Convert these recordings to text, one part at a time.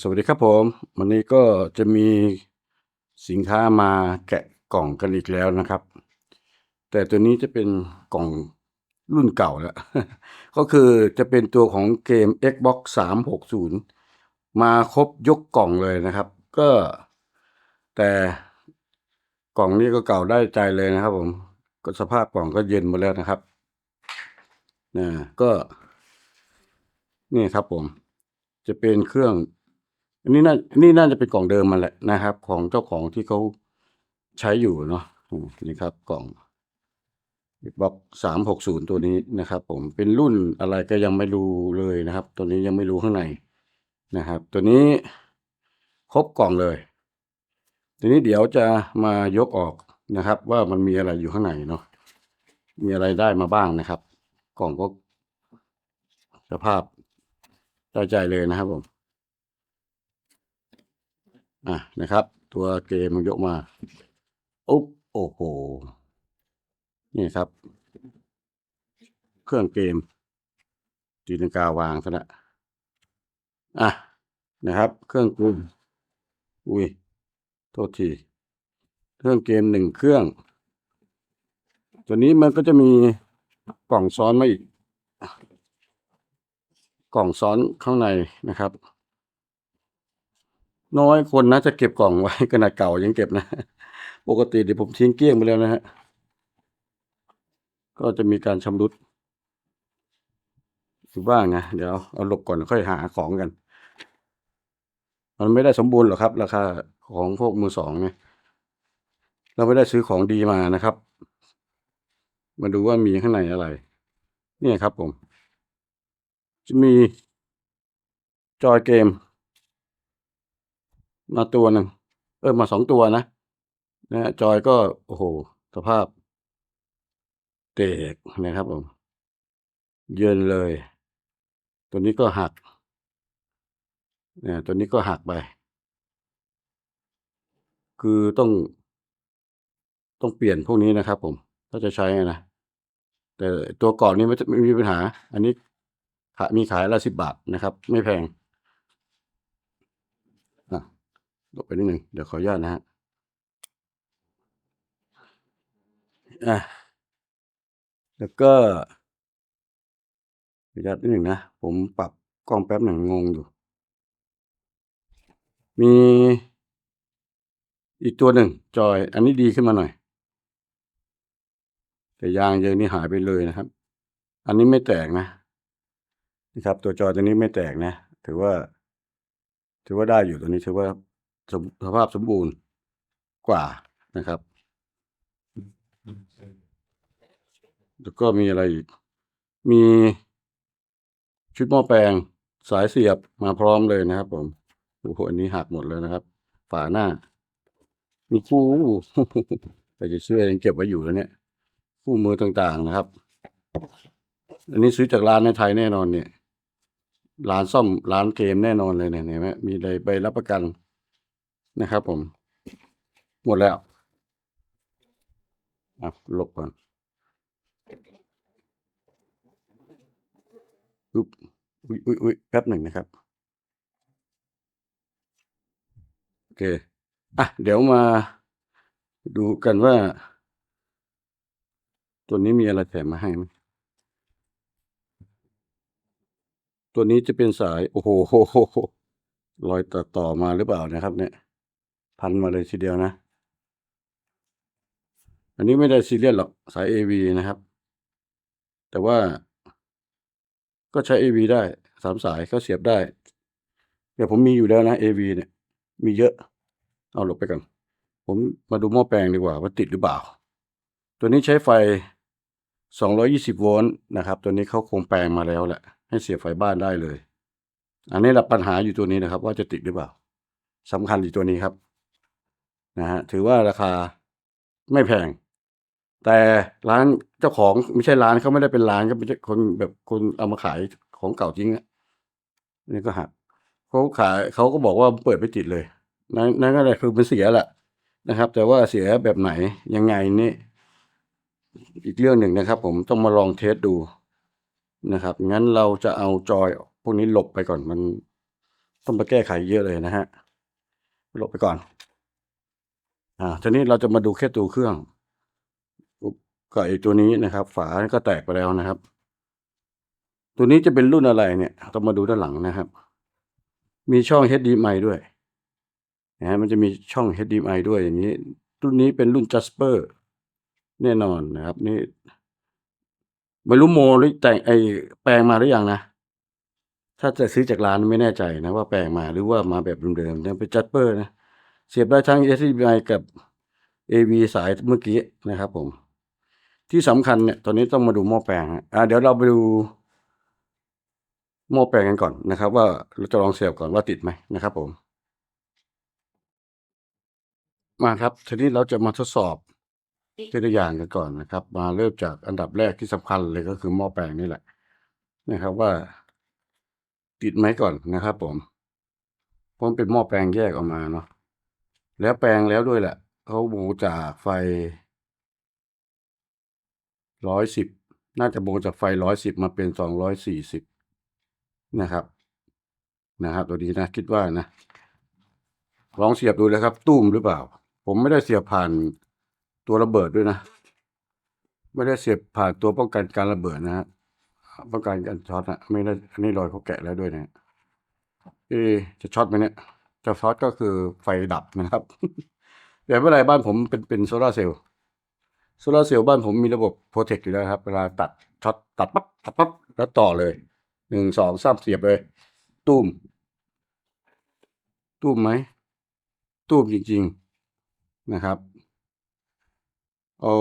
สวัสดีครับผม วันนี้ก็จะมีสินค้ามาแกะกล่องกันอีกแล้วนะครับ แต่ตัวนี้จะเป็นกล่องรุ่นเก่าแล้ว ก็คือจะเป็นตัวของเกม Xbox 360 มาครบยกกล่องเลยนะครับ ก็แต่กล่องนี้ก็เก่าได้ใจเลยนะครับผม ก็สภาพกล่องก็เย็นหมดแล้วนะครับนะก็ นี่ครับผมจะเป็นเครื่อง อันนี้น่านี่น่าจะเป็นกล่องเดิมมาแหละนะครับ ของเจ้าของที่เขาใช้อยู่เนาะอืมนี่ครับกล่องบล็อกสามหกศูนย์ตัวนี้นะครับ ผมเป็นรุ่นอะไรก็ยังไม่รู้เลยนะครับ ตัวนี้ยังไม่รู้ข้างในนะครับ ตัวนี้ครบกล่องเลย ทีนี้เดี๋ยวจะมายกออกนะครับ ว่ามันมีอะไรอยู่ข้างในเนาะมีอะไรได้มาบ้างนะครับ กล่องก็สภาพได้ใจเลยนะครับผม อะนะครับ ตัวเกมมันยกมาอุ๊บโอ้โหนี่ครับ เครื่องเกมตีนกาวางซะละอะนะครับ เครื่องกลุ่มอุ้ยโทษที เครื่องเกมหนึ่งเครื่อง ตัวนี้มันก็จะมีกล่องซ้อนมาอีก กล่องซ้อนข้างในนะครับ น้อยคนนะจะเก็บกล่องไว้ขนาดเก่ายังเก็บนะ ปกติเดี๋ยวผมทิ้งเกลี้ยงไปแล้วนะฮะ ก็จะมีการชำรุดอยู่บ้างนะเดี๋ยวเอาหลบก่อนค่อยหาของกัน มันไม่ได้สมบูรณ์หรอกครับ ราคาของพวกมือสองเนี่ยเราไม่ได้ซื้อของดีมานะครับ มาดูว่ามีข้างในอะไร เนี่ยครับผม จะมีจอยเกม มาตัวหนึ่งเออมาสองตัวนะนะจอยก็โอ้โห สภาพเตกนะครับผมเยินเลย ตัวนี้ก็หักเนี่ยตัวนี้ก็หักไป คือต้องต้องเปลี่ยนพวกนี้นะครับผม ถ้าจะใช้นะ แต่ตัวก่อนนี้ไม่ไม่มีปัญหา อันนี้มีขายละสิบบาทนะครับ ไม่แพงอะ ลบไปนิดหนึ่งเดี๋ยวขออนุญาตนะฮะอะแล้วก็ขออนุญาตนิดหนึ่งนะ ผมปรับกล้องแป๊บหนึ่งงงอยู่ มีอีกตัวหนึ่งจอย อันนี้ดีขึ้นมาหน่อย แต่ยางเยอะนี่หายไปเลยนะครับ อันนี้ไม่แตกนะนะครับ ตัวจอยตัวนี้ไม่แตกนะ ถือว่า ถือว่าได้อยู่ตัวนี้ถือว่า สสภาพสมบูรณ์กว่านะครับ แล้วก็มีอะไรอีก มีชุดหม้อแปลงสายเสียบมาพร้อมเลยนะครับ ผมโอ้โหอันนี้หักหมดเลยนะครับ ฝาหน้า มีคู่แต่จะเชื่อยังเก็บไว้อยู่แล้วเนี่ยคู่มือต่างๆนะครับ อันนี้ซื้อจากร้านในไทยแน่นอนเนี่ย ร้านซ่อมร้านเกมแน่นอนเลยเนี่ยเห็นไหมมีใบใบรับประกัน นะครับผม หมดแล้วอะลบก่อนอุ๊บอุ้ยอุ้ยอุ้ยแป๊บหนึ่งนะครับ โอเค อะ เดี๋ยวมาดูกันว่า ตัวนี้มีอะไรแถมมาให้ไหมตัวนี้จะเป็นสาย โอ้โหรอยต่อต่อมาหรือเปล่านะครับเนี่ย พันมาเลยทีเดียวนะ อันนี้ไม่ได้ซีเรียสหรอกสาย AV นะครับ แต่ว่าก็ใช้ AV ได้สามสายก็เสียบได้เดี๋ยวผมมีอยู่แล้วนะ AV เนี่ย มีเยอะ เอาหลบไปก่อนผมมาดูหม้อแปลงดีกว่าว่าติดหรือเปล่า ตัวนี้ใช้ไฟ 220 โวลต์นะครับ ตัวนี้เขาคงแปลงมาแล้วแหละให้เสียบไฟบ้านได้เลย อันนี้แหละปัญหาอยู่ตัวนี้นะครับ ว่าจะติดหรือเปล่าสำคัญอยู่ตัวนี้ครับ นะฮะถือว่าราคาไม่แพง แต่ร้านเจ้าของไม่ใช่ร้านเขาไม่ได้เป็นร้านก็เป็นคนแบบคนเอามาขายของเก่าจริงอะนี่ก็หักเขาขายเขาก็บอกว่าเปิดไม่ติดเลย นั่นนั่นก็เลยคือมันเสียแหละนะครับ แต่ว่าเสียแบบไหนยังไงนี่อีกเรื่องหนึ่งนะครับ ผมต้องมาลองเทสดูนะครับ งั้นเราจะเอาจอยพวกนี้หลบไปก่อนมัน ต้องมาแก้ไขเยอะเลยนะฮะ หลบไปก่อน อ่าทีนี้เราจะมาดูแค่ตัวเครื่องอุ๊บกับไอ้ตัวนี้นะครับ ฝาก็แตกไปแล้วนะครับ ตัวนี้จะเป็นรุ่นอะไรเนี่ยต้องมาดูด้านหลังนะครับ มีช่อง HDMI ด้วยนะฮะมันจะมีช่อง HDMI ด้วยอย่างนี้รุ่นนี้เป็นรุ่น Jasper แน่นอนนะครับ นี่ไม่รู้โมหรือแต่งไอแปลงมาหรือยังนะ ถ้าจะซื้อจากร้านไม่แน่ใจนะว่าแปลงมาหรือว่ามาแบบเดิมๆเนี่ยเป็น Jasper นะ เสียบได้ทั้ง HDMI กับ AV สายเมื่อกี้นะครับผม ที่สำคัญเนี่ยตอนนี้ต้องมาดูหม้อแปลงอ่าเดี๋ยวเราไปดูหม้อแปลงกันก่อนนะครับ ว่าเราจะลองเสียบก่อนว่าติดไหมนะครับผม มาครับทีนี้เราจะมาทดสอบตัวอย่างกันก่อนนะครับ มาเริ่มจากอันดับแรกที่สำคัญเลยก็คือหม้อแปลงนี่แหละ นะครับว่า ติดไหมก่อนนะครับ ผมเพราะมันเป็นหม้อแปลงแยกออกมาเนาะ แล้วแปลงแล้วด้วยแหละเขาโบจากไฟร้อยสิบน่าจะโบจากไฟร้อยสิบมาเป็นสองร้อยสี่สิบนะครับ นะครับ ตัวนี้นะคิดว่านะลองเสียบดูเลยครับ ตุ้มหรือเปล่า ผมไม่ได้เสียบผ่านตัวระเบิดด้วยนะ ไม่ได้เสียบผ่านตัวป้องกันการระเบิดนะฮะป้องกันการช็อตนะไม่ได้อันนี้รอยเขาแกะแล้วด้วยนะเอจะช็อตไหมเนี่ย จะช็อตก็คือไฟดับนะครับ แต่ไม่เป็นไรบ้านผมเป็นเป็นโซลาเซลล์โซลาเซลล์บ้านผมมีระบบโปรเทคอยู่แล้วครับ เวลาตัดช็อตตัดปั๊บตัดปั๊บแล้วต่อเลยหนึ่งสองสามเสียบเลย ตุ้ม ตุ้มไหมตู้มจริง ๆนะครับ โอ้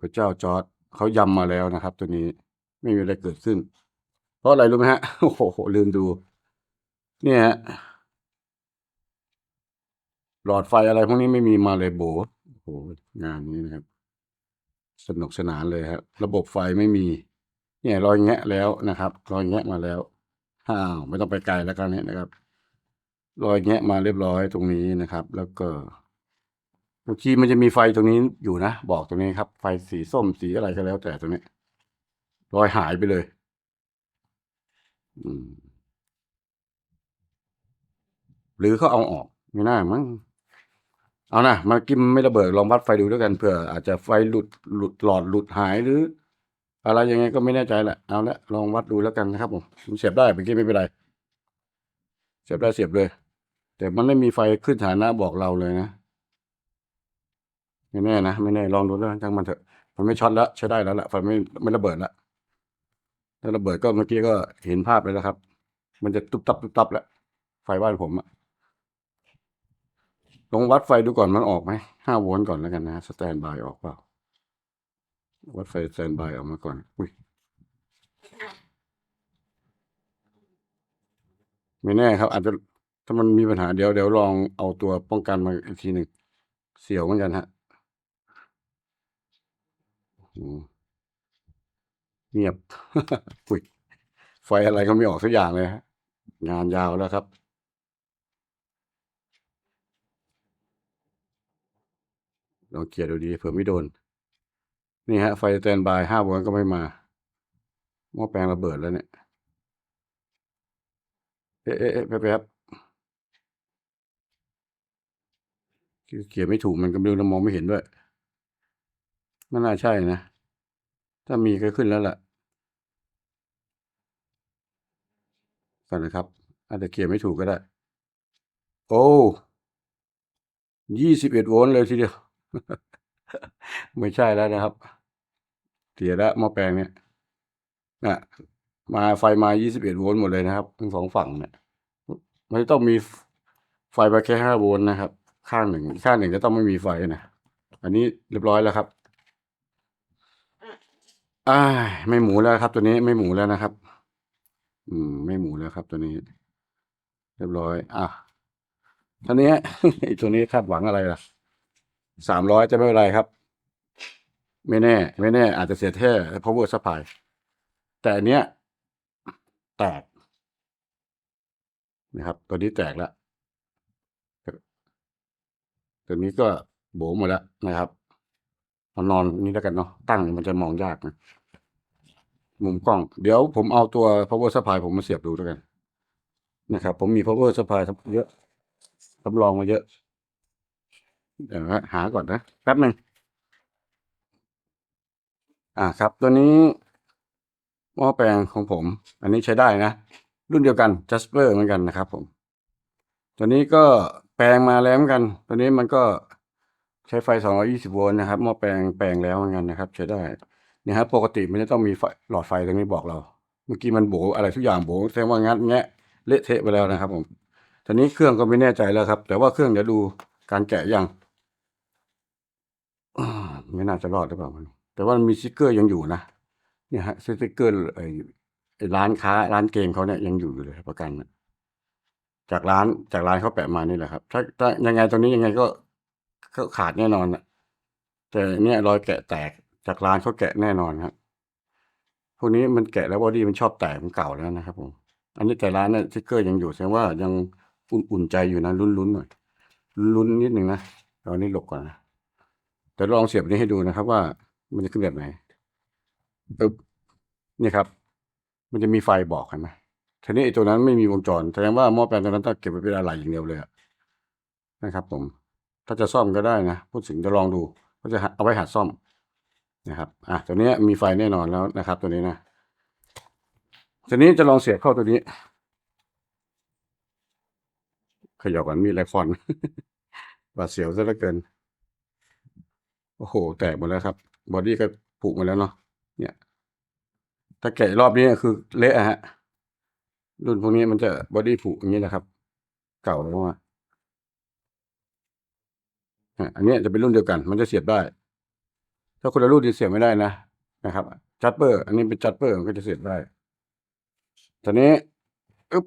พระเจ้าจอร์ดเขายำมาแล้วนะครับ ตัวนี้ไม่มีอะไรเกิดขึ้น เพราะอะไรรู้ไหมฮะโอ้โหลืมดู เนี่ยฮะ หลอดไฟอะไรพวกนี้ไม่มีมาเลยโบโอ้โหงานนี้นะครับ สนุกสนานเลยครับระบบไฟไม่มี เนี่ยรอยแงะแล้วนะครับ รอยแงะมาแล้วอ้าวไม่ต้องไปไกลแล้วกันเนี่ยนะครับ รอยแงะมาเรียบร้อยตรงนี้นะครับ แล้วก็บางทีมันจะมีไฟตรงนี้อยู่นะ บอกตรงนี้ครับ ไฟสีส้มสีอะไรก็แล้ว แต่ตรงนี้รอยหายไปเลย อืมหรือเขาเอาออก ไม่น่ามั้ง เอานะมากิมไม่ระเบิดลองวัดไฟดูด้วยกันเผื่ออาจจะไฟหลุดหลุดหลอดหลุดหายหรือ อะไรยังไงก็ไม่แน่ใจแหละเอาละลองวัดดูแล้วกันนะครับผมเสียบได้เมื่อกี้ไม่เป็นไรเสียบได้เสียบเลย แต่มันไม่มีไฟขึ้นฐานะบอกเราเลยนะไม่แน่นะไม่แน่ลองดูแล้วกังมันเถอะ มันไม่ช็อตแล้วใช้ได้แล้วละไฟไม่ไม่ระเบิดละถ้าระเบิดก็เมื่อกี้ก็เห็นภาพเลยแล้วครับ มันจะตุบตับตุบตับแล้วไฟบ้านผมอะ ลองวัดไฟดูก่อนมันออกไหมห้าโวลต์ก่อนแล้วกันนะสแตนบายออกเปล่า วัดไฟสแตนบายออกมาก่อน อุ้ยไม่แน่ครับ อาจจะถ้ามันมีปัญหาเดี๋ยวเดี๋ยวลองเอาตัวป้องกันมาอีกทีหนึ่งเสียวเหมือนกันฮะเงียบอุ้ยไฟอะไรก็ไม่ออกสักอย่างเลยฮะ งานยาวแล้วครับ ลองเกียร์ดูดีเผื่อไม่โดน นี่ฮะ ไฟสแตนบายห้าโวลต์ก็ไม่มาหม้อแปลงระเบิดแล้วเนี่ย เอ๊ะเอ๊ะเอ๊ะแป๊บแป๊บคือเขียนไม่ถูกมันก็ไม่รู้เรามองไม่เห็นด้วยไม่น่าใช่นะ ถ้ามีก็ขึ้นแล้วล่ะก่อนนะครับ อาจจะเขียนไม่ถูกก็ได้ โอ้ยี่สิบเอ็ดโวลต์เลยทีเดียว ไม่ใช่แล้วนะครับเสียแล้วหม้อแปลงเนี่ยนะมาไฟมายี่สิบเอ็ดโวลต์หมดเลยนะครับ ทั้งสองฝั่งเนี่ยมันต้องมีไฟมาแค่ห้าโวลต์นะครับ ข้างหนึ่งข้างหนึ่งจะต้องไม่มีไฟนะ อันนี้เรียบร้อยแล้วครับอ้าไม่หมูแล้วครับ ตัวนี้ไม่หมูแล้วนะครับ อืม ไม่หมูแล้วครับ ตัวนี้ เรียบร้อย อะท่านี้ไอ้ตัวนี้คาดหวังอะไรล่ะ สามร้อยจะไม่เป็นไรครับ ไม่แน่ ไม่แน่ อาจจะเสียแค่ power supply แต่อันเนี้ย แตกนะครับ ตัวนี้แตกแล้วตัวนี้ก็โบหมดแล้วนะครับเอานอนนี่แล้วกันเนาะตั้งมันจะมองยากนะมุมกล้อง เดี๋ยวผมเอาตัว power supply ผมมาเสียบดูแล้วกัน นะครับ ผมมี power supply เยอะสำรองมาเยอะ เดี๋ยวหาก่อนนะแป๊บหนึ่งอ่าครับ ตัวนี้หม้อแปลงของผม อันนี้ใช้ได้นะ รุ่นเดียวกัน Jasper เหมือนกันนะครับ ผม ตัวนี้ก็แปลงมาแล้วเหมือนกัน ตัวนี้มันก็ใช้ไฟ 220 โวลต์นะครับหม้อแปลงแปลงแล้วเหมือนกันนะครับ ใช้ได้เนี่ยครับปกติมันจะต้องมีไฟหลอดไฟตรงนี้บอกเรา เมื่อกี้มันโบอะไรทุกอย่างโบแสดงว่างัดแงะเละเทะไปแล้วนะครับ ผมตอนนี้เครื่องก็ไม่แน่ใจแล้วครับ แต่ว่าเครื่องเดี๋ยวดูการแกะยังอ่า ไม่น่าจะรอดหรือเปล่ามันแต่ว่ามันมีสติกเกอร์ยังอยู่นะเนี่ยฮะสติกเกอร์ไอ้ร้านค้าร้านเกมเขาเนี่ยยังอยู่อยู่เลยประกันจากร้านจากร้านเขาแปะมานี่แหละครับ ถ้าถ้ายังไงตรงนี้ยังไงก็ก็ขาดแน่นอนนะแต่เนี่ยรอยแกะแตกจากร้านเขาแกะแน่นอนครับพวกนี้มันแกะแล้วบอดี้มันชอบแตกมันเก่าแล้วนะครับผมอันนี้แต่ร้านเนี่ยสติกเกอร์ยังอยู่แสดงว่ายังอุ่นๆใจอยู่นะลุ้นๆหน่อยลุ้นนิดหนึ่งนะเอานนี้หลบก่อนนะ แต่ลองเสียบนี้ให้ดูนะครับ ว่ามันจะขึ้นแบบไหนปึ๊บนี่ครับ มันจะมีไฟบอกเห็นไหมทีนี้ไอ้ตัวนั้นไม่มีวงจรแสดงว่าหม้อแปลงตัวนั้นต้องเก็บไว้เป็นอะไรอย่างเดียวเลยนะครับ ผม ถ้าจะซ่อมก็ได้นะพูดถึงจะลองดู ก็จะเอาไว้หัดซ่อมนะครับ อะตัวนี้มีไฟแน่นอนแล้วนะครับ ตัวนี้นะทีนี้จะลองเสียบเข้าตัวนี้ขย่าก่อนมีไรฟอนบาดเสียวซะเหลือเกิน โอ้โห แตกหมดแล้วครับ บอดี้ก็ผุหมดแล้วเนาะเนี่ย ถ้าแกะรอบนี้คือเละฮะ รุ่นพวกนี้มันจะบอดี้ผุอย่างนี้นะครับ เก่าแล้วอะอันนี้จะเป็นรุ่นเดียวกัน มันจะเสียบได้ ถ้าคนละรุ่นจะเสียบไม่ได้นะนะครับจัดเปอร์ อันนี้เป็นจัดเปอร์มันก็จะเสียบได้ตอนนี้อึ๊บ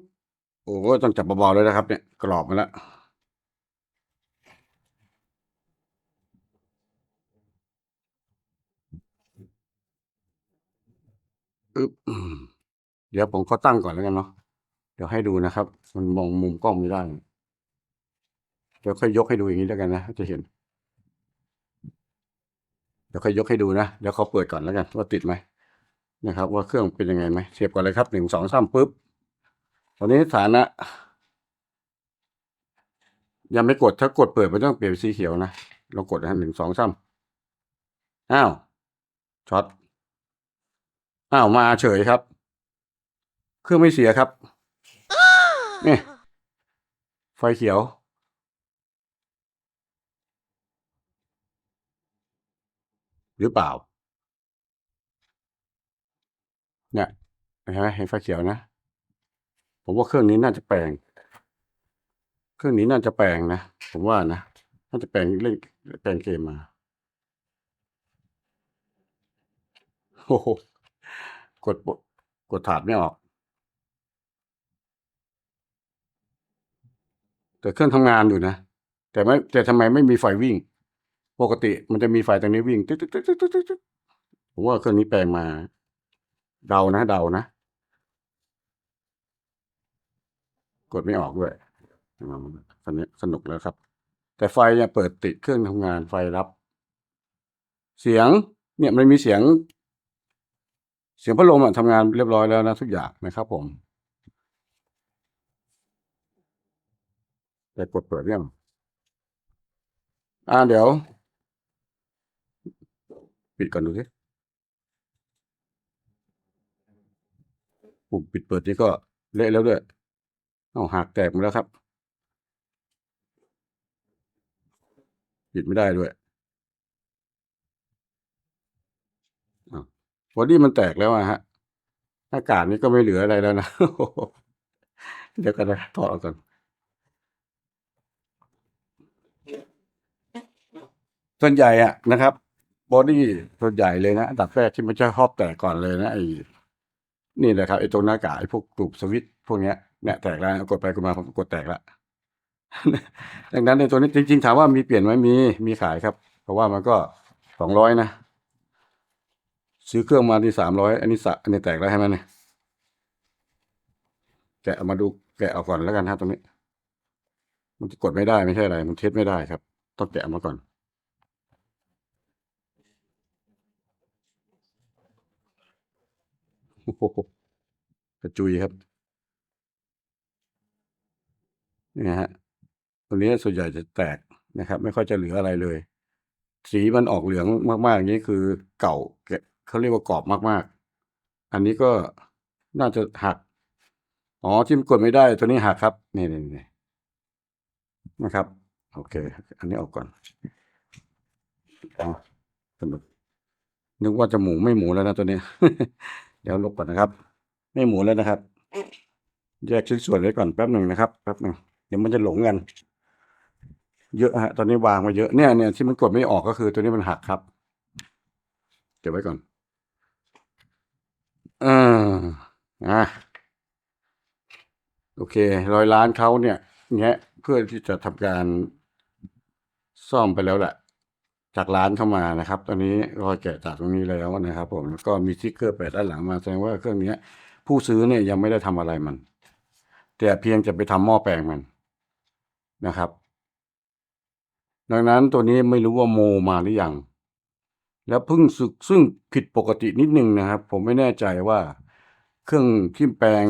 โอ้โหต้องจับเบาๆเลยนะครับ เนี่ยกรอบมาแล้ว อึ๊บเดี๋ยวผมเขาตั้งก่อนแล้วกันเนาะเดี๋ยวให้ดูนะครับ มันมองมุมกล้องไม่ได้เดี๋ยวค่อยยกให้ดูอย่างนี้แล้วกันนะจะเห็น เดี๋ยวค่อยยกให้ดูนะเดี๋ยวเขาเปิดก่อนแล้วกัน ว่าติดไหมนะครับ ว่าเครื่องเป็นยังไงไหมเสียบก่อนเลยครับหนึ่งสองสามปุ๊บตอนนี้ฐานะยังไม่กดถ้ากดเปิดมันต้องเปลี่ยนเป็นสีเขียวนะเรากดนะหนึ่งสองสามอ้าวช็อต อ้าวมาเฉยครับ เครื่องไม่เสียครับนี่ไฟเขียว หรือเปล่า เนี่ยเห็นไหมเห็นไฟเขียวนะ ผมว่าเครื่องนี้น่าจะแปลง เครื่องนี้น่าจะแปลงนะ ผมว่านะ น่าจะแปลงเล่นแปลงเกมมาโอ้โห กดปุ่มกดถาดไม่ออก แต่เครื่องทำงานอยู่นะ แต่ไม่แต่ทำไมไม่มีไฟวิ่ง ปกติมันจะมีไฟตรงนี้วิ่งตึ๊ดตึ๊ดตึ๊ดตึ๊ดตึ๊ดตึ๊ดผมว่าเครื่องนี้แปลงมา เดานะ เดานะ กดไม่ออกด้วยตอนนี้สนุกแล้วครับ แต่ไฟเนี่ยเปิดติดเครื่องทำงานไฟรับ เสียงเนี่ยมันมีเสียง เสียงพัดลมอะทำงานเรียบร้อยแล้วนะทุกอย่างนะครับผมแต่กดเปิดยังอ่าเดี๋ยว ปิดก่อนดูสิปุ่มปิดเปิดนี่ก็เละแล้วด้วยเอาหักแตกมดแล้วครับ ปิดไม่ได้ด้วย บอดี้มันแตกแล้วอะฮะหน้ากากนี้ก็ไม่เหลืออะไรแล้วนะ เดี๋ยวกันนะถอดออกก่อนส่วนใหญ่อะนะครับบอดี้ส่วนใหญ่เลยนะอันดับแรกที่มันจะชอบแตกก่อนเลยนะไอ้นี่แหละครับไอ้ตรงหน้ากากไอ้พวกกลุ่มสวิตพวกเนี้ยเนี่ยแตกแล้วกดไปกดมาผมกดแตกละดังนั้นในตัวนี้จริง ๆ ถามว่ามีเปลี่ยนไหมมีมีขายครับ เพราะว่ามันก็สองร้อยนะ ซื้อเครื่องมาที่สามร้อยอันนี้สะอันนี้แตกแล้วใช่ไหมเนี่ยแกะมาดูแกะเอาก่อนแล้วกันครับตรงนี้ มันกดไม่ได้ไม่ใช่อะไร มันเทสไม่ได้ครับ ต้องแกะมาก่อนกระจุยครับนี่ฮะตัวนี้ส่วนใหญ่จะแตกนะครับ ไม่ค่อยจะเหลืออะไรเลย สีมันออกเหลืองมากๆอย่างนี้คือเก่าแกะ เขาเรียกว่ากรอบมากๆ อันนี้ก็น่าจะหัก อ๋อที่มันกดไม่ได้ตัวนี้หักครับ นี่นี่นี่นะครับ โอเค อันนี้ออกก่อนอ๋อสนุกนึกว่าจะหมูไม่หมูแล้วนะตัวนี้ เดี๋ยวลบก่อนนะครับ ไม่หมูแล้วนะครับ แยกชิ้นส่วนไว้ก่อนแป๊บหนึ่งนะครับแป๊บหนึ่งเดี๋ยวมันจะหลงกัน เยอะฮะ ตอนนี้วางมาเยอะเนี่ยเนี่ยที่มันกดไม่ออกก็คือตัวนี้มันหักครับ เก็บไว้ก่อน อ่าอะโอเคร้อยล้านเขาเนี่ยแงะเพื่อที่จะทำการซ่อมไปแล้วแหละ จากร้านเข้ามานะครับ ตอนนี้รอยแกะจากตรงนี้แล้วนะครับผมแล้วก็มีสติ๊กเกอร์แปะด้านหลังมาแสดงว่าเครื่องเนี้ย ผู้ซื้อเนี่ยยังไม่ได้ทำอะไรมัน แต่เพียงจะไปทำหม้อแปลงมันนะครับ ดังนั้นตัวนี้ไม่รู้ว่าโมมาหรือยัง แล้วพิ่งสึกซึ่งผิดปกตินิดนึงนะครับ ผมไม่แน่ใจว่าเครื่องที่แปลง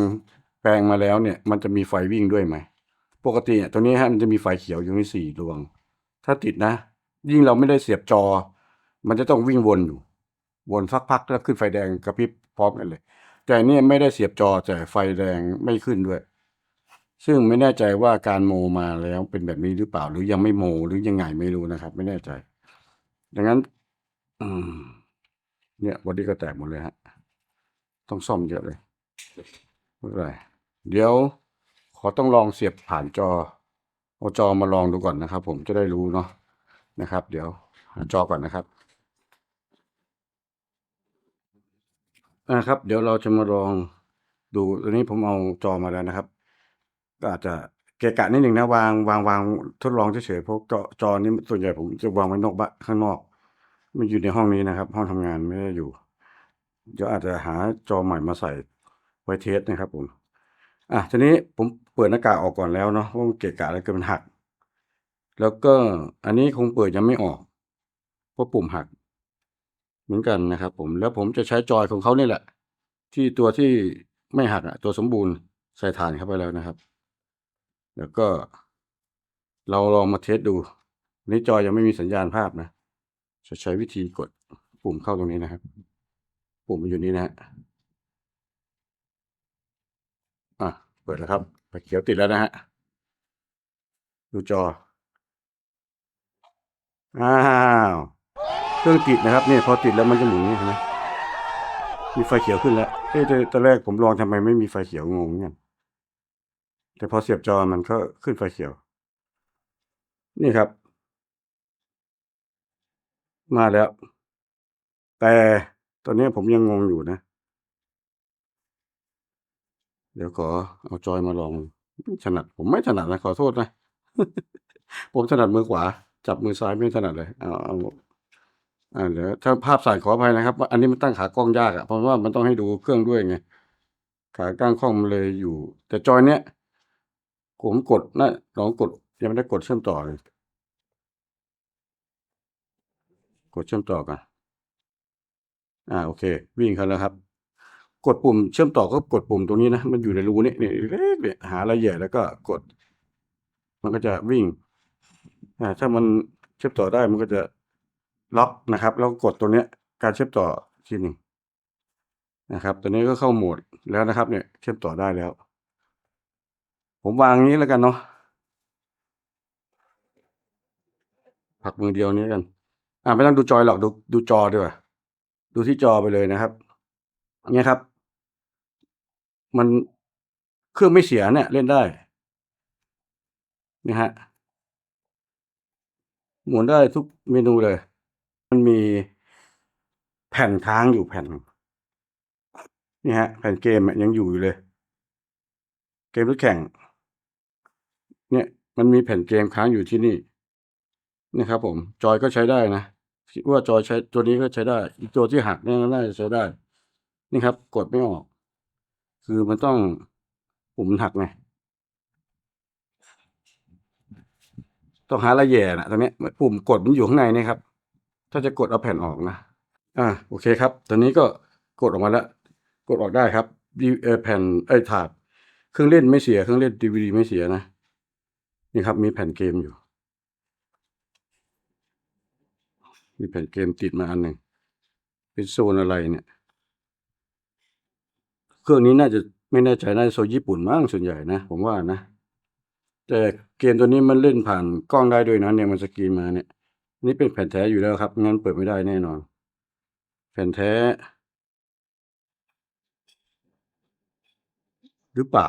แปลงมาแล้วเนี่ย มันจะมีไฟวิ่งด้วยไหมปกติเนี่ยตัวนี้ฮะมันจะมีไฟเขียวอยู่ในสี่ดวง ถ้าติดนะ ยิ่งเราไม่ได้เสียบจอ มันจะต้องวิ่งวนอยู่ วนสักพักแล้วขึ้นไฟแดงกระพริบพร้อมกันเลย แต่เนี่ยไม่ได้เสียบจอแต่ไฟแดงไม่ขึ้นด้วย ซึ่งไม่แน่ใจว่าการโมมาแล้วเป็นแบบนี้หรือเปล่า หรือยังไม่โมหรือยังไงไม่รู้นะครับ ไม่แน่ใจ ดังนั้น อืมเนี่ยบอดี้ก็แตกหมดเลยฮะ ต้องซ่อมเยอะเลยไม่เป็นไรเดี๋ยว ขอต้องลองเสียบผ่านจอเอาจอมาลองดูก่อนนะครับ ผมจะได้รู้เนาะนะครับ เดี๋ยวหาจอก่อนนะครับนะครับ เดี๋ยวเราจะมาลองดูตอนนี้ผมเอาจอมาแล้วนะครับ ก็อาจจะเกะกะนิดหนึ่งนะวางวางวางทดลองเฉยๆเพราะจอจอนี้ส่วนใหญ่ผมจะวางไว้นอกบ้านข้างนอก มันอยู่ในห้องนี้นะครับ ห้องทำงานไม่ได้อยู่ เดี๋ยวอาจจะหาจอใหม่มาใส่ไว้เทสนะครับผม อะทีนี้ผมเปิดหน้ากากออกก่อนแล้วเนาะเพราะมันเกะกะแล้วเกิดมันหัก แล้วก็อันนี้คงเปิดยังไม่ออกเพราะปุ่มหัก เหมือนกันนะครับ ผมแล้วผมจะใช้จอยของเขานี่แหละ ที่ตัวที่ไม่หักอะตัวสมบูรณ์ใส่ฐานเข้าไปแล้วนะครับ แล้วก็เราลองมาเทสดูนนี้จอยยังไม่มีสัญญาณภาพนะ จะใช้วิธีกดปุ่มเข้าตรงนี้นะครับ ปุ่มมันอยู่นี้นะฮะอะเปิดแล้วครับไฟเขียวติดแล้วนะฮะดูจอ อ้าวเครื่องติดนะครับเนี่ยพอติดแล้วมันจะหมุนนี่เห็นไหมมีไฟเขียวขึ้นแล้วเอ้แต่ตอนแรกผมลองทำไมไม่มีไฟเขียวงงเนกันแต่พอเสียบจอมันก็ขึ้นไฟเขียว นี่ครับ มาแล้ว แต่ตอนนี้ผมยังงงอยู่นะ เดี๋ยวขอเอาจอยมาลองไม่ถนัด ผมไม่ถนัดนะขอโทษนะ ผมถนัดมือขวา จับมือซ้ายไม่ถนัดเลย เอาเอาอ่าเดี๋ยวถ้าภาพสั่ขออภัยนะครับว่าอันนี้มันตั้งขากล้องยากอะเพราะว่ามันต้องให้ดูเครื่องด้วยไง ขาก้างกล้องมันเลยอยู่ แต่จอยเนี้ยผมกดนะลองกดยังไม่ได้กดเชื่อมต่อเลย กดเชื่อมต่อกันอ่าโอเค วิ่งเขาแล้วครับ กดปุ่มเชื่อมต่อก็กดปุ่มตรงนี้นะ มันอยู่ในรูนี้นี่เล็กเนี่ยหาอะไรใหญ่แล้วก็กด มันก็จะวิ่งอ่าถ้ามันเชื่อมต่อได้มันก็จะล็อกนะครับ แล้วกดตัวเนี้ย การเชื่อมต่อทีหนึ่งนะครับ ตัวนี้ก็เข้าโหมดแล้วนะครับ เนี่ยเชื่อมต่อได้แล้ว ผมวางอย่างนี้แล้วกันเนาะผักมือเดียวนี้กัน อ่าไม่ต้องดูจอยหรอกดูดูจอดีกว่าดูที่จอไปเลยนะครับเนี่ยครับ มันเครื่องไม่เสียเนี่ยเล่นได้นี่ฮะหมุนได้ทุกเมนูเลย มันมีแผ่นค้างอยู่แผ่นนี่ฮะ แผ่นเกมยังอยู่อยู่เลย เกมรถแข่ง เนี่ย มันมีแผ่นเกมค้างอยู่ที่นี่นะครับผม จอยก็ใช้ได้นะ คิดว่าจอยใช้ตัวนี้ก็ใช้ได้อีกตัวที่หักเนี่ยน่าจะใช้ได้ นี่ครับ กดไม่ออก คือมันต้องปุ่มมันหักไงต้องหาอะแย่นะตรงนี้ปุ่มกดมันอยู่ข้างในนี่ครับ ถ้าจะกดเอาแผ่นออกนะอ่าโอเคครับ ตอนนี้ก็กดออกมาแล้ว กดออกได้ครับดีแผ่นไอ้ถาดเครื่องเล่นไม่เสีย เครื่องเล่นดีวดีไม่เสียนะ นี่ครับ มีแผ่นเกมอยู่ มีแผ่นเกมติดมาอันหนึ่งเป็นโซนอะไรเนี่ย เครื่องนี้น่าจะไม่แน่ใจน่าจะโซนญี่ปุ่นมั้งส่วนใหญ่นะ ผมว่านะ แต่เกมตัวนี้มันเล่นผ่านกล้องได้ด้วยนะเนี่ยมันสกรีนมาเนี่ย นี่เป็นแผ่นแท้อยู่แล้วครับงั้นเปิดไม่ได้แน่นอน แผ่นแท้ หรือเปล่า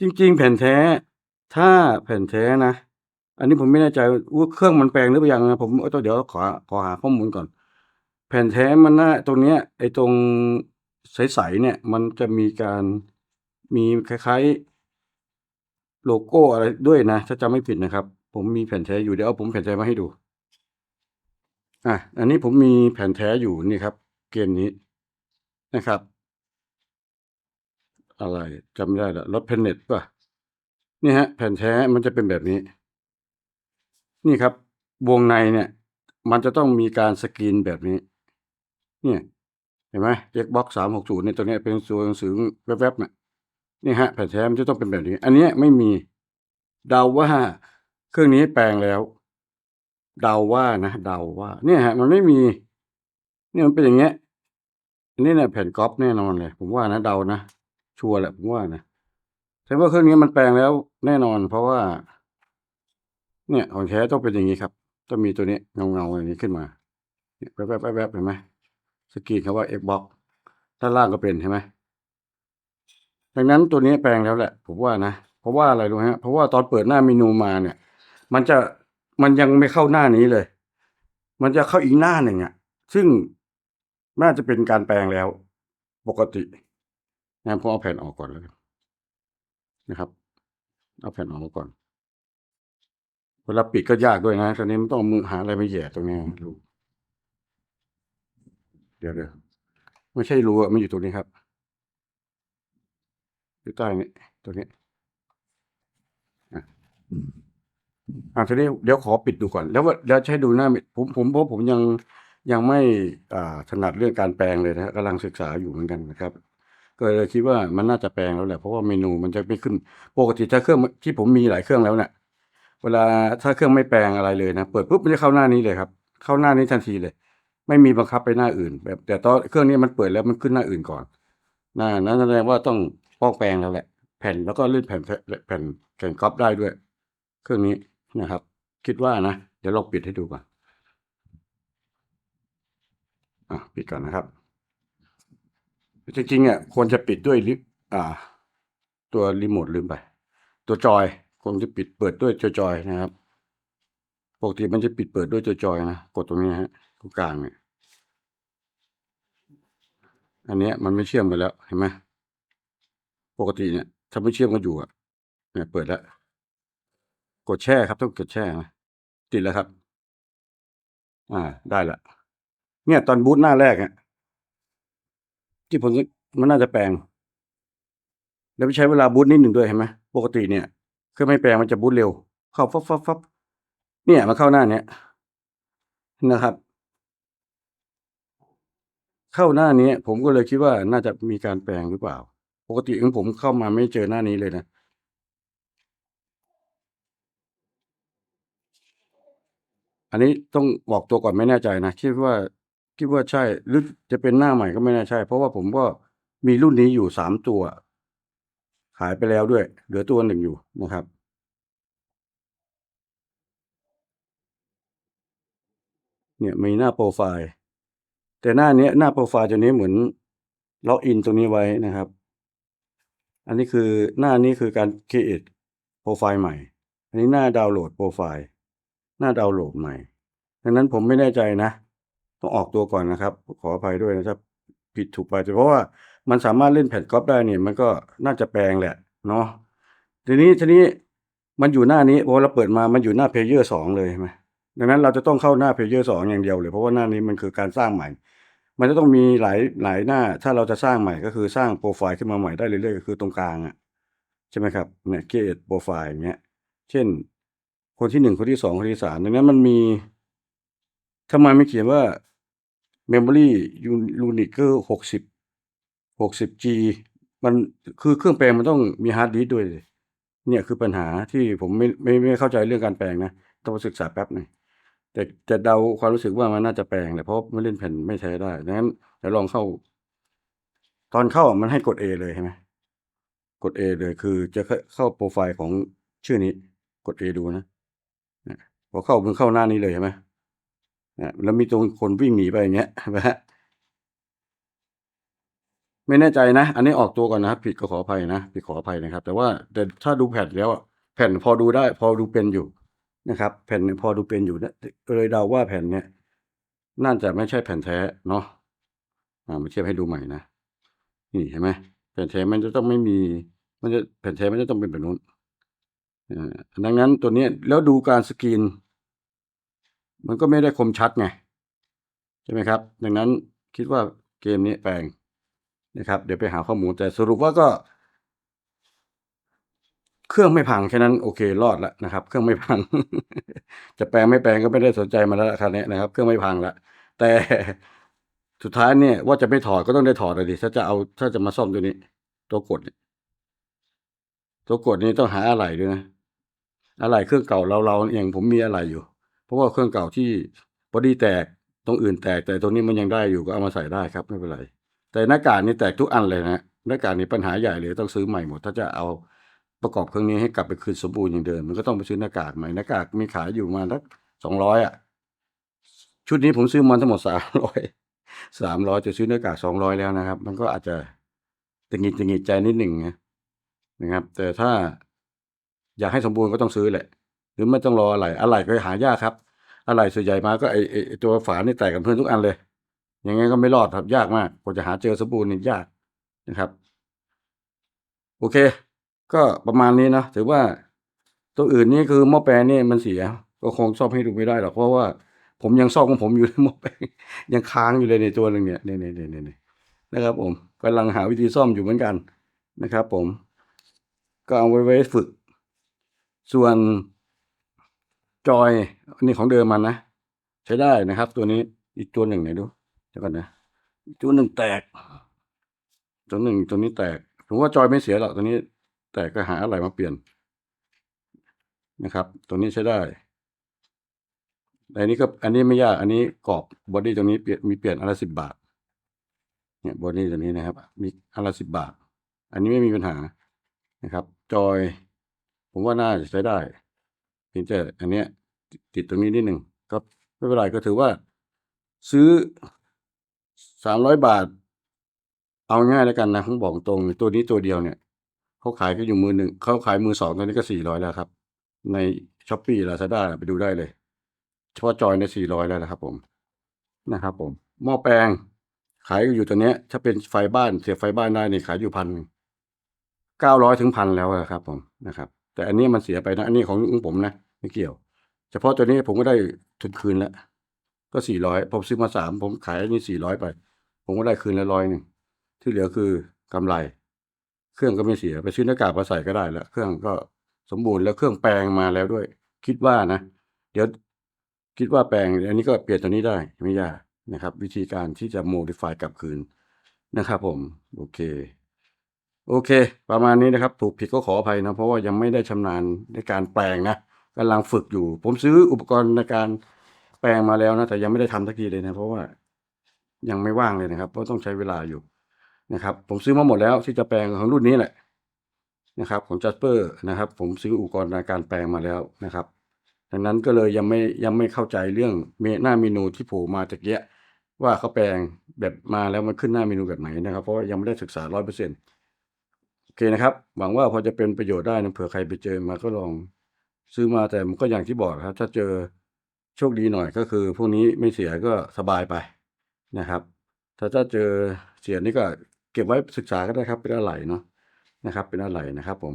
จริง ๆ แผ่นแท้ ถ้าแผ่นแท้นะ อันนี้ผมไม่แน่ใจว่าเครื่องมันแปลงหรือเปล่ายังนะผมเอ้ยเดี๋ยวขอขอหาข้อมูลก่อน แผ่นแท้มันน่าตรงเนี้ยไอ้ตรงใสๆเนี่ย มันจะมีการมีคล้ายๆ โลโก้อะไรด้วยนะ ถ้าจำไม่ผิดนะครับ ผมมีแผ่นแท้อยู่เดี๋ยวเอาผมแผ่นแท้มาให้ดูอะอันนี้ผมมีแผ่นแท้อยู่นี่ครับ เกมนี้นะครับ อะไรจำไม่ได้ละรถเพนเน็ตป่ะนี่ฮะ แผ่นแท้มันจะเป็นแบบนี้ นี่ครับ วงในเนี่ย มันจะต้องมีการสกรีนแบบนี้ เนี่ย เห็นไหมเจ็กบ็อกสามหกศูนย์เนี่ยตัวนี้เป็นตัวหนังสือแวบๆเนี่ยนี่ฮะแผ่นแท้มันจะต้องเป็นแบบนี้ อันนี้ไม่มีเดาว่าเครื่องนี้แปลงแล้ว เดาว่านะเดาว่า เนี่ยฮะ มันไม่มีเนี่ยมันเป็นอย่างเงี้ยอันนี้เนี่ยแผ่นก๊อปแน่นอนเลย ผมว่านะเดานะชัวร์แหละผมว่านะแต่ว่าเครื่องนี้มันแปลงแล้วแน่นอน เพราะว่า เนี่ยของแท้ต้องเป็นอย่างนี้ครับต้องมีตัวนี้เงาเงาๆอย่างนี้ขึ้นมาเนี่ยแวบๆแวบๆเห็นไหมสกีนคำว่า Xbox ด้านล่างก็เป็นใช่ไหมดังนั้นตัวนี้แปลงแล้วแหละผมว่านะเพราะว่าอะไรรู้ไหมฮะเพราะว่าตอนเปิดหน้าเมนูมาเนี่ย มันจะมันยังไม่เข้าหน้านี้เลย มันจะเข้าอีกหน้าหนึ่งอะ ซึ่งน่าจะเป็นการแปลงแล้ว ปกติงั้นผมเอาแผ่นออกก่อนแล้วกันนะครับ เอาแผ่นออกมาก่อน เวลาปิดก็ยากด้วยนะตอนนี้มันต้องมือหาอะไรมาแหย่ตรงนี้รูเดี๋ยวเดี๋ยวไม่ใช่รูอะมันอยู่ตรงนี้ครับอยู่ใต้นี้ตัวนี้อ่าทีนี้เดี๋ยวขอปิดดูก่อน แล้วว่าเดี๋ยวใช้ดูหน้าผมผมเพราะผมยังยังไม่อ่าถนัดเรื่องการแปลงเลยนะกำลังศึกษาอยู่เหมือนกันนะครับก็เลยคิดว่ามันน่าจะแปลงแล้วแหละเพราะว่าเมนูมันจะไม่ขึ้น ปกติถ้าเครื่องที่ผมมีหลายเครื่องแล้วเนี่ย เวลาถ้าเครื่องไม่แปลงอะไรเลยนะ เปิดปุ๊บมันจะเข้าหน้านี้เลยครับ เข้าหน้านี้ทันทีเลย ไม่มีบังคับไปหน้าอื่น แบบแต่ตอนเครื่องนี้มันเปิดแล้วมันขึ้นหน้าอื่นก่อนหน้านั้นแสดงว่าต้องปองแปลงแล้วแหละ แผ่นแล้วก็ลื่นแผ่นแผ่นแผ่นแผ่นก๊อปได้ด้วย เครื่องนี้นะครับ คิดว่านะ เดี๋ยวลองปิดให้ดูก่อนอะปิดก่อนนะครับจริงๆอะควรจะปิดด้วยลิอ่า ตัวรีโมทลืมไป ตัวจอย คงจะปิดเปิดด้วยจอยนะครับ ปกติมันจะปิดเปิดด้วยจอยนะ กดตรงนี้ฮะตรงกลางเนี่ย อันเนี้ยมันไม่เชื่อมกันแล้วเห็นไหมปกติเนี่ย ถ้าไม่เชื่อมกันอยู่อะ เนี่ยเปิดแล้ว กดแช่ครับต้องกดแช่นะติดแล้วครับ อ่า ได้ละ เนี่ยตอนบูตหน้าแรกอะที่ผมมันน่าจะแปลง แล้วใช้เวลาบูตนิดหนึ่งด้วยเห็นไหมปกติเนี่ย เครื่องไม่แปลงมันจะบูตเร็ว เข้าฟับฟับฟับเนี่ยมาเข้าหน้าเนี้ยนะครับ เข้าหน้านี้ผมก็เลยคิดว่าน่าจะมีการแปลงหรือเปล่า ปกติของผมเข้ามาไม่เจอหน้านี้เลยนะอันนี้ต้องบอกตัวก่อนไม่แน่ใจนะคิดว่าคิดว่าใช่หรือจะเป็นหน้าใหม่ก็ไม่แน่ใช่เพราะว่าผมก็มีรุ่นนี้อยู่สามตัว ขายไปแล้วด้วย เหลือตัวหนึ่งอยู่นะครับเนี่ยมีหน้าโปรไฟล์แต่หน้านี้หน้าโปรไฟล์ตัวนี้เหมือนล็อกอินตรงนี้ไว้นะครับ อันนี้คือหน้านี้คือการ create โปรไฟล์ใหม่ อันนี้หน้าดาวน์โหลดโปรไฟล์หน้าดาวน์โหลดใหม่ ดังนั้นผมไม่แน่ใจนะ ต้องออกตัวก่อนนะครับ ขออภัยด้วยนะครับ ผิดถูกไปเพราะว่า มันสามารถเล่นแผ่นก๊อปได้เนี่ยมันก็น่าจะแปลงแหละเนาะทีนี้ทีนี้มันอยู่หน้านี้พอเราเปิดมามันอยู่หน้าเพลเยอร์สองเลยใช่ไหมดังนั้นเราจะต้องเข้าหน้าเพลเยอร์สองอย่างเดียวเลย เพราะว่าหน้านี้มันคือการสร้างใหม่ มันจะต้องมีหลายหลายหน้า ถ้าเราจะสร้างใหม่ก็คือสร้างโปรไฟล์ขึ้นมาใหม่ได้เรื่อยๆก็คือตรงกลางอะใช่ไหมครับเนี่ยเกตโปรไฟล์อย่างเงี้ย เช่น คนที่หนึ่งคนที่สองคนที่สามดังนั้นมันมีทำไมไม่เขียนว่า memory unit ก็หกสิบ หกสิบ G มันคือเครื่องแปลงมันต้องมีฮาร์ดดิสก์ด้วยเนี่ยคือปัญหาที่ผมไม่ไม่ไม่เข้าใจเรื่องการแปลงนะ ต้องไปศึกษาแป๊บหนึ่งแต่จะเดาความรู้สึกว่ามันน่าจะแปลงแหละเพราะไม่เล่นแผ่นไม่ใช้ได้ดังนั้นเดี๋ยวลองเข้า ตอนเข้ามันให้กด A เลยใช่ไหมกด A เลยคือจะเข้าเขาโปรไฟล์ของชื่อนี้ กด A ดูนะพอเข้ามันเข้าหน้านี้เลยใช่ไหมแล้วมีตรงคนวิ่งหนีไปอย่างเงี้ยนไหมฮะ ไม่แน่ใจนะ อันนี้ออกตัวก่อนนะครับผิดก็ขออภัยนะผิดขออภัยนะครับ แต่ว่าแต่ถ้าดูแผ่นแล้วอะแผ่นพอดูได้ พอดูเป็นอยู่นะครับ แผ่นพอดูเป็นอยู่นะก็เลยเดาว่าแผ่นเนี่ยน่าจะไม่ใช่แผ่นแท้เนาะอ่ามาเทียบให้ดูใหม่นะนี่เห็นไหมแผ่นแท้มันจะต้องไม่มี มันจะแผ่นแท้มันจะต้องเป็นแบบนู้นอ่าดังนั้นตัวเนี้ยแล้วดูการสกรีน มันก็ไม่ได้คมชัดไงใช่ไหมครับ ดังนั้นคิดว่าเกมนี้แปลง นะครับ เดี๋ยวไปหาข้อมูลแต่สรุปว่าก็ เครื่องไม่พังแค่นั้นโอเครอดแล้วนะครับ เครื่องไม่พัง จะแปลงไม่แปลงก็ไม่ได้สนใจมาแล้วล่ะคันนี้นะครับ เครื่องไม่พังละแต่สุดท้ายเนี่ยว่าจะไม่ถอดก็ต้องได้ถอดเลยดิถ้าจะเอาถ้าจะมาซ่อมตัวนี้ ตัวกดตัวกดนี้ต้องหาอะไรด้วยนะอะไรเครื่องเก่าเราเราเองผมมีอะไรอยู่ เพราะว่าเครื่องเก่าที่บอดี้แตกตรงอื่นแตกแต่ตรงนี้มันยังได้อยู่ก็เอามาใส่ได้ครับไม่เป็นไร แต่หน้ากากนี่แตกทุกอันเลยนะหน้ากากนี่ปัญหาใหญ่เลยต้องซื้อใหม่หมด ถ้าจะเอาประกอบเครื่องนี้ให้กลับไปคืนสมบูรณ์อย่างเดิมมันก็ต้องไปซื้อหน้ากากใหม่หน้ากากมีขายอยู่มาสักสองร้อยอะ ชุดนี้ผมซื้อมาทั้งหมดสามร้อยสามร้อยจะซื้อหน้ากากสองร้อยแล้วนะครับ มันก็อาจจะตึงหิดตึงหิดใจนิดหนึ่งนะนะครับ แต่ถ้าอยากให้สมบูรณ์ก็ต้องซื้อแหละ หรือไม่ต้องรออะไรอะไรก็หายากครับ อะไรส่วนใหญ่มาก็ไอไอตัวฝานี่แตกกันเพื่อนทุกอันเลย ยังไงก็ไม่รอดครับยากมากกว่าจะหาเจอสมบูรณ์นี่ยากนะครับ โอเค ก็ประมาณนี้นะถือว่าตัวอื่นนี่คือหม้อแปลงนี่มันเสีย ก็คงซ่อมให้ดูไม่ได้หรอกเพราะว่าผมยังซ่อมของผมอยู่หม้อแปลงยังค้างอยู่เลยในตัวหนึ่งเนี่ยเนี่ยเนี่ยเนี่ยเนี่ยนะครับ ผมกำลังหาวิธีซ่อมอยู่เหมือนกันนะครับ ผม ก็เอาไว้ไว้ฝึก ส่วนจอยนนี้ของเดิมมันนะ ใช้ได้นะครับ ตัวนี้อีกตัวหนึ่งไหนดู เดี๋ยวก่อนนะตัวหนึ่งแตก ตัวหนึ่งตัวนี้แตกผมว่าจอยไม่เสียหรอกตัวนี้ แตกก็หาอะไรมาเปลี่ยนนะครับ ตัวนี้ใช้ได้อันนี้ก็อันนี้ไม่ยาก อันนี้กรอบบอดี้ตรงนี้เปลี่ยนมีเปลี่ยนอนละสิบบาท เนี่ยบอดี้ตัวนี้นะครับ มีอนละสิบบาท อันนี้ไม่มีปัญหานะครับ จอย ผมว่าน่าจะใช้ได้เพียงแต่อันเนี้ยติดตรงนี้นิดหนึ่งก็ไม่เป็นไรก็ถือว่าซื้อ สามร้อยบาท เอาง่ายแล้วกันนะผมบอกตรงตัวนี้ตัวเดียวเนี่ยเขาขายก็อยู่มือหนึ่งเขาขายมือสองตัวนี้ก็สี่ร้อยแล้วครับ ในช้อปปี้ลาซาด้าไปดูได้เลยเฉพาะจอยในสี่ร้อยแล้วนะครับ ผมนะครับผมหม้อแปลง ขายอยู่ตัวเนี้ย ถ้าเป็นไฟบ้านเสียบไฟบ้านได้นี่ขายอยู่พันเก้าร้อยถึงพันแล้วอะครับ ผมนะครับ แต่อันนี้มันเสียไปนะ อันนี้ของของผมนะไม่เกี่ยว เฉพาะตัวนี้ผมก็ได้ทุนคืนแล้วก็สี่ร้อยผมซื้อมาสามผมขายอันนี้สี่ร้อยไป ผมก็ได้คืนละร้อยหนึ่งที่เหลือคือกำไร เครื่องก็ไม่เสียไปซื้อหน้ากากมาใส่ก็ได้แล้วเครื่องก็สมบูรณ์แล้วเครื่องแปลงมาแล้วด้วย คิดว่านะ เดี๋ยวคิดว่าแปลงอันนี้ก็เปลี่ยนตัวนี้ได้ไม่ยากนะครับ วิธีการที่จะ modify กลับคืนนะครับผม โอเค โอเค ประมาณนี้นะครับ ถูกผิดก็ขออภัยนะ เพราะว่ายังไม่ได้ชำนาญในการแปลงนะกำลังฝึกอยู่ ผมซื้ออุปกรณ์ในการแปลงมาแล้วนะ แต่ยังไม่ได้ทำสักทีเลยนะ เพราะว่า ยังไม่ว่างเลยนะครับ เพราะต้องใช้เวลาอยู่นะครับ ผมซื้อมาหมดแล้วที่จะแปลงของรุ่นนี้แหละนะครับ ของจัสเปอร์นะครับ ผมซื้ออุปกรณ์ในการแปลงมาแล้วนะครับดังนั้นก็เลยยังไม่ยังไม่เข้าใจเรื่องเมหน้าเมนูที่โผล่มาตะเกียว่าเขาแปลงแบบมาแล้วมันขึ้นหน้าเมนูแบบไหนนะครับ เพราะยังไม่ได้ศึกษาร้อยเปอร์เซ็นต์โอเคนะครับหวังว่าพอจะเป็นประโยชน์ได้นะเผื่อใครไปเจอมาก็ลองซื้อมาแต่มันก็อย่างที่บอกครับ ถ้าเจอโชคดีหน่อยก็คือ พวกนี้ไม่เสียก็สบายไป นะครับ ถ้าจะเจอเสียนี่ก็เก็บไว้ศึกษาก็ได้ครับ เป็นอะไรเนาะนะครับ เป็นอะไรนะครับ ผม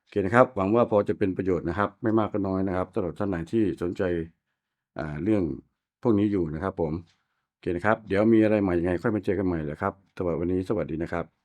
โอเคนะครับ หวังว่าพอจะเป็นประโยชน์นะครับ ไม่มากก็น้อยนะครับสำหรับท่านไหนที่สนใจอ่าเรื่องพวกนี้อยู่นะครับ ผมโอเคนะครับ เดี๋ยวมีอะไรใหม่ยังไง ค่อยมาเจอกันใหม่เลยครับสำหรับวันนี้สวัสดีนะครับ